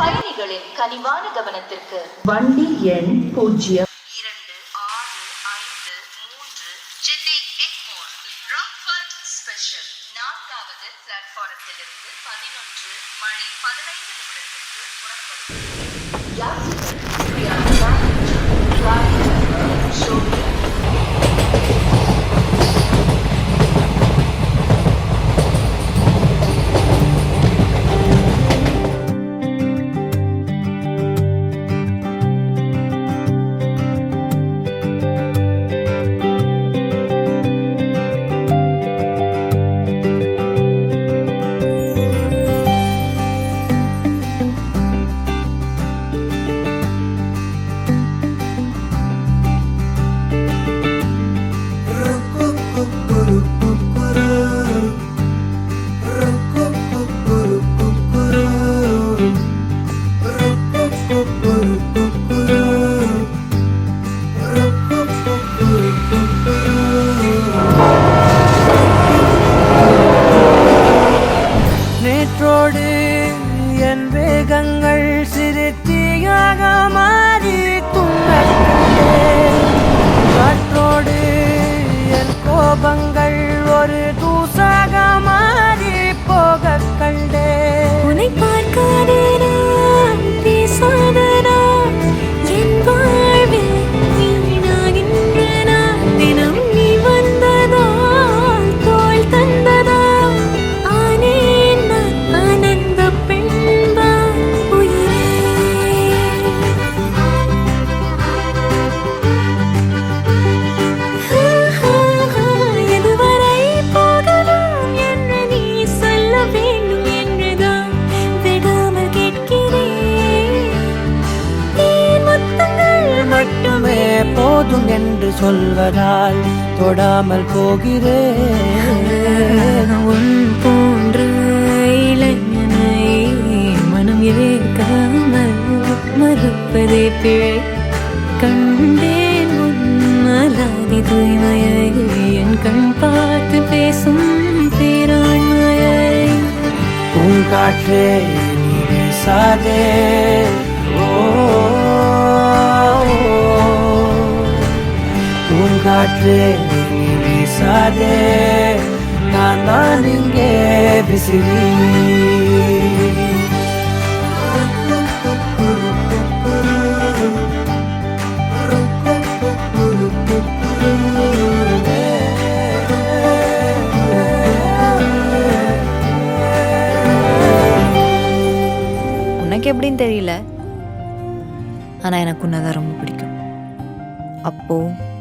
பயணிகளின் கனிவான கவனத்திற்கு. வண்டி எண் பூஜ்ஜியம். இரண்டு ஆறு ஐந்து மூன்று சென்னை எக்மோர் ராக்ஃபோர்ட் ஸ்பெஷல் நான்காவது பிளாட்பாரத்திலிருந்து பதினொன்று மணி பதினைந்து நிமிடத்திற்கு புறப்படும் நேற்றோடு என் வேகங்கள் சிறுத்தியாக மாறி துண்ணே காற்றோடு போதும் என்று சொல்வதால் தொடாமல் போகிறேன் உன் போன்ற இளைஞனை மனம் ஏற்காமல் மறுப்பதே பிழை. கண்டேன் உன்மலாதி தூய்மையை என் கண் பார்த்து பேசும் பேராண்மையை. பூங்காற்றே நீ ஓ நீ வீசாதே நான் தான் இங்கே விசிறி உனக்கு எப்படின்னு தெரியல? ஆனால் எனக்கு உன்னதான் ரொம்ப பிடிக்கும். அப்போது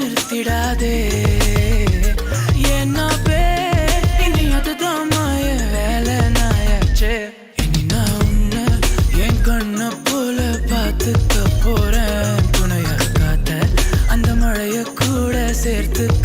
நிறுத்திடாதே. என்ன பே இனி அதுதான் மாய வேலை நாயாச்சே. இனி நான் உன்ன என் கண்ணை போல பார்த்துக்க போறேன். துணையா காத்த அந்த மழைய கூட சேர்த்துக்க